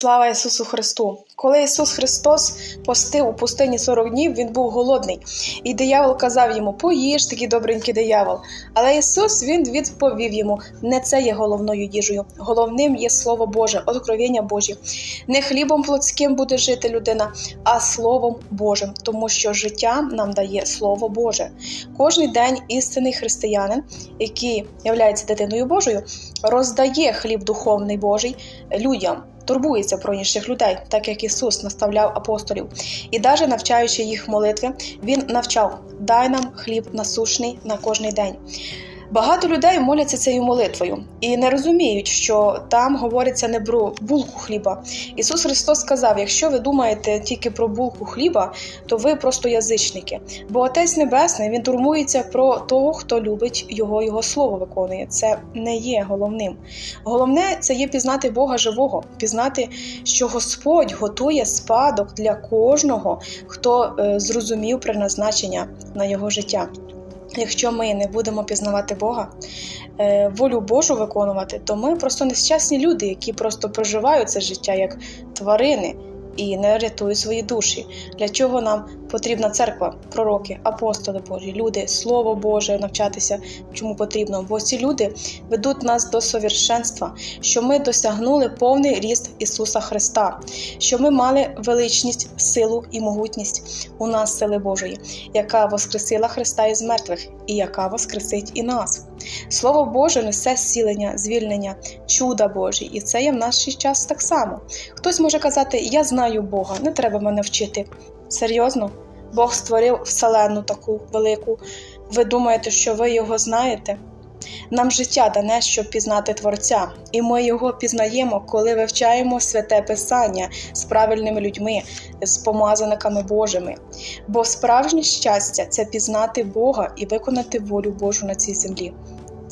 Слава Ісусу Христу! Коли Ісус Христос постив у пустині 40 днів, Він був голодний, і диявол казав йому: Поїж такий добренький диявол. Але Ісус Він відповів йому: не це є головною їжею. Головним є Слово Боже, откровення Божі. Не хлібом плотським буде жити людина, а Словом Божим, тому що життя нам дає Слово Боже. Кожний день істинний християнин, який є дитиною Божою, роздає хліб духовний Божий людям турбується про інших людей, так як Ісус наставляв апостолів. І навіть навчаючи їх молитви, Він навчав: дай нам хліб насушний на кожний день. Багато людей моляться цією молитвою і не розуміють, що там говориться не про булку хліба. Ісус Христос сказав: якщо ви думаєте тільки про булку хліба, то ви просто язичники. Бо Отець Небесний він турмується про того, хто любить його, його слово виконує. Це не є головним. Головне це є пізнати Бога живого, пізнати, що Господь готує спадок для кожного, хто е, зрозумів призначення на його життя. Якщо ми не будемо пізнавати Бога, е, волю Божу виконувати, то ми просто нещасні люди, які просто проживають це життя як тварини і не рятують свої душі. Для чого нам потрібна церква, пророки, апостоли Божі, люди, Слово Боже навчатися, чому потрібно? Бо ці люди ведуть нас до совершенства, що ми досягнули повний ріст Ісуса Христа, що ми мали величність, силу і могутність у нас, сили Божої, яка воскресила Христа із мертвих і яка воскресить і нас. Слово Боже несе зцілення, звільнення, чуда Божі, і це є в наш час так само. Хтось може казати: Я знаю Бога, не треба мене вчити. Серйозно, Бог створив вселенну таку велику. Ви думаєте, що ви його знаєте? Нам життя дане, щоб пізнати Творця, і ми його пізнаємо, коли вивчаємо святе Писання з правильними людьми, з помазаниками Божими. Бо справжнє щастя це пізнати Бога і виконати волю Божу на цій землі,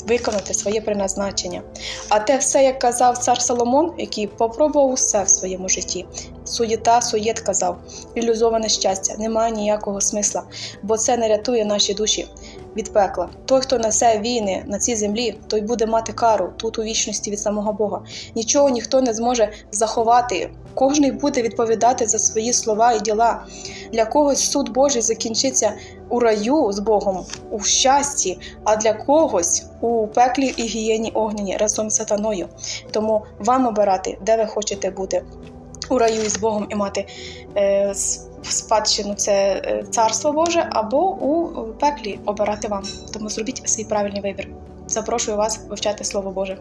виконати своє призначення. А те все, як казав цар Соломон, який попробував усе в своєму житті. Суєта, суєт казав, ілюзоване щастя, немає ніякого смисла, бо це не рятує наші душі від пекла. Той, хто несе війни на цій землі, той буде мати кару тут у вічності від самого Бога. Нічого ніхто не зможе заховати. Кожний буде відповідати за свої слова і діла. Для когось суд Божий закінчиться у раю з Богом, у щасті, а для когось у пеклі і гієні огняні разом з сатаною. Тому вам обирати, де ви хочете бути. У раю із Богом і мати е, спадщину це е, царство Боже, або у пеклі обирати вам. Тому зробіть свій правильний вибір. Запрошую вас вивчати Слово Боже.